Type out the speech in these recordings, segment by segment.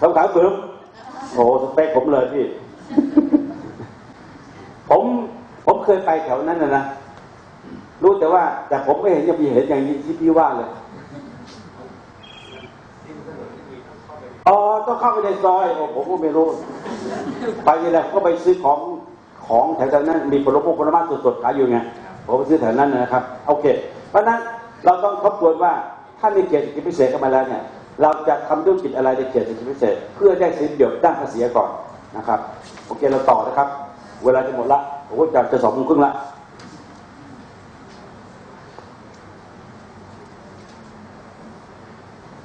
คำขาวปึ๊บโอ้สเปคผมเลยพี่ ผมผมเคยไปแถวนั้นนะนะรู้แต่ว่า แต่ผมไม่เห็นจะมีเห็นอย่างนี้ที่พี่ว่าเลยอ๋อต้องเข้าไปในซอยโอ้ผมก็ไม่รู้ ไปนี่แหละก็ไปซื้อของของแถวๆนั้น มีผลไม้ผลไม้สดๆขายอยู่ไงผมไปซื้อแถวนั้นนะครับโอเค เพราะฉะนั้นเราต้องทบทวนว่าถ้ามีเกียรติกิจพิเศษเข้ามาแล้วเนี่ย เราจะทำธุรกิจอะไรในเกียรติกิจพิเศษ เพื่อได้สินเดียวด้านภาษีก่อนนะครับ โอเคเราต่อนะครับ เวลาจะหมดละผมก็จะจะสองโมงครึ่งละ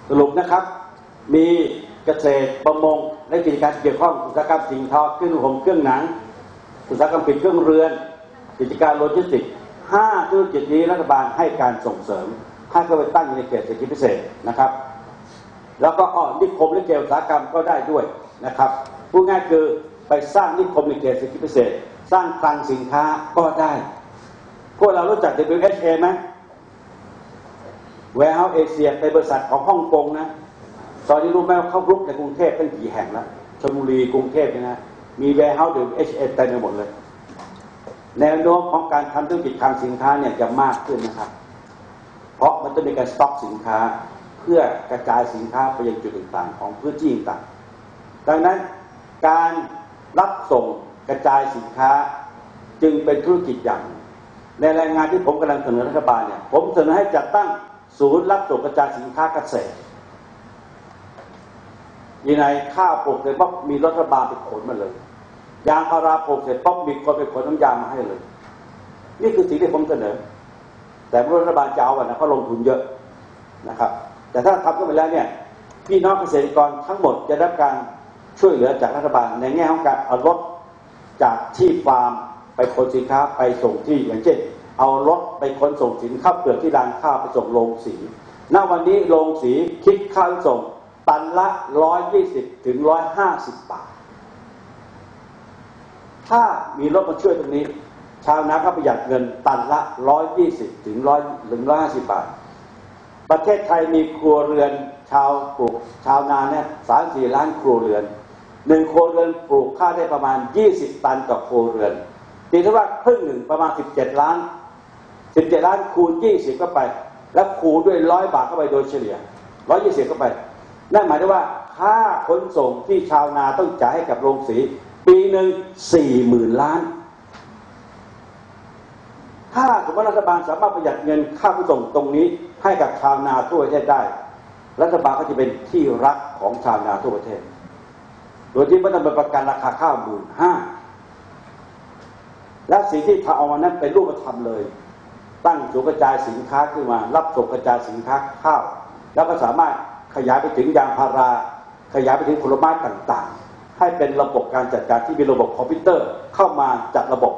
สรุปนะครับ มีเกษตรประมงและกิจการเกี่ยวข้องอุตสาหกรรมสิ่งทอเครื่องนุ่งห่มเครื่องหนัง อุตสาหกรรมปิดเครื่องเรือน กิจการโลจิสติกส์ห้าธุรกิจนี้รัฐบาลให้การส่งเสริมให้เข้าไปตั้งในเขตเศรษฐกิจพิเศษนะครับ แล้วก็อ้อนิคมและเกี่ยวอุตสาหกรรมก็ได้ด้วยนะครับพูดง่ายคือไปสร้างนิคมในเขตเศรษฐกิจพิเศษ สร้างคลังสินค้าก็ได้พวกเรารู้จัก WHA ไหม Warehouse Asia เป็นบริษัทของฮ่องกงนะตอนนี้รู้ไหมว่าเขารุกในกรุงเทพตั้งกี่แห่งแล้วชลบุรีกรุงเทพเนี่ยนะมี Warehouse WHA เต็มไปหมดเลย แนวโน้มของการทำธุรกิจคลังสินค้าเนี่ยจะมากขึ้นนะครับ เพราะมันจะมีการสต็อกสินค้า พื่อกระจายสินค้าไปยังจุดต่างๆ ของพื้นที่ต่างๆดังนั้นการรับส่งกระจายสินค้าจึงเป็นธุรกิจอย่างหนึ่งในรายงานที่ผมกำลังเสนอรัฐบาลเนี่ยผมเสนอให้จัดตั้งศูนย์รับส่งกระจายสินค้าเกษตรยังไงข้าวปลูกเสร็จปั๊บมีรัฐบาลไปขนมาเลย ยางพาราปลูกเสร็จปั๊บมีคนไปขนน้ำยางมาให้เลย นี่คือสิ่งที่ผมเสนอ แต่รัฐบาลจะเอาอะนะเขาลงทุนเยอะนะครับ แต่ถ้าทำขึ้นไปแล้วเนี่ยพี่น้องเกษตรกรทั้งหมดจะได้รับการช่วยเหลือจากรัฐบาลในแง่ของการเอารถจากที่ฟาร์มไปขนสินค้าไปส่งที่อย่างเช่น เอารถไปขนส่งสินค้าเปลือกที่ร้านข้าวไปส่งโรงสีณวันนี้โรงสีคิดค่าส่งตันละ 120ถึง150 บาท ถ้ามีรถมาช่วยตรงนี้ ชาวนาก็ประหยัดเงินตันละ 120ถึง100ถึง150 บาท ประเทศไทยมีครัวเรือนชาวปลูกชาวนาเนี่ยสามสี่ล้านครัวเรือนหนึ่งครัวเรือนปลูกข้าวได้ประมาณ20ตันต่อครัวเรือนตีเท่าว่าครึ่งหนึ่งประมาณ17ล้าน17ล้านคูณ20เข้าไป แล้วคูณด้วยร้อยบาทเข้าไปโดยเฉลี่ย120เข้าไป นั่นหมายถึงว่าค่าขนส่งที่ชาวนาต้องจ่ายให้กับโรงสี ปีหนึ่งสี่หมื่นล้าน ถ้าสมมติรัฐบาลสามารถประหยัดเงินค่าขนส่งตรงนี้ให้กับชาวนาทั่วประเทศได้ รัฐบาลก็จะเป็นที่รักของชาวนาทั่วประเทศ โดยที่ไม่ต้องไปประกันราคาข้าวหมื่นห้าและสิ่งที่ทำเอามานั้นเป็นรูปธรรมเลย ตั้งศูนย์กระจายสินค้าขึ้นมา รับส่งกระจายสินค้าข้าว แล้วก็สามารถขยายไปถึงยางพารา ขยายไปถึงผลไม้ต่างๆ ให้เป็นระบบการจัดการที่มีระบบคอมพิวเตอร์เข้ามาจัดระบบ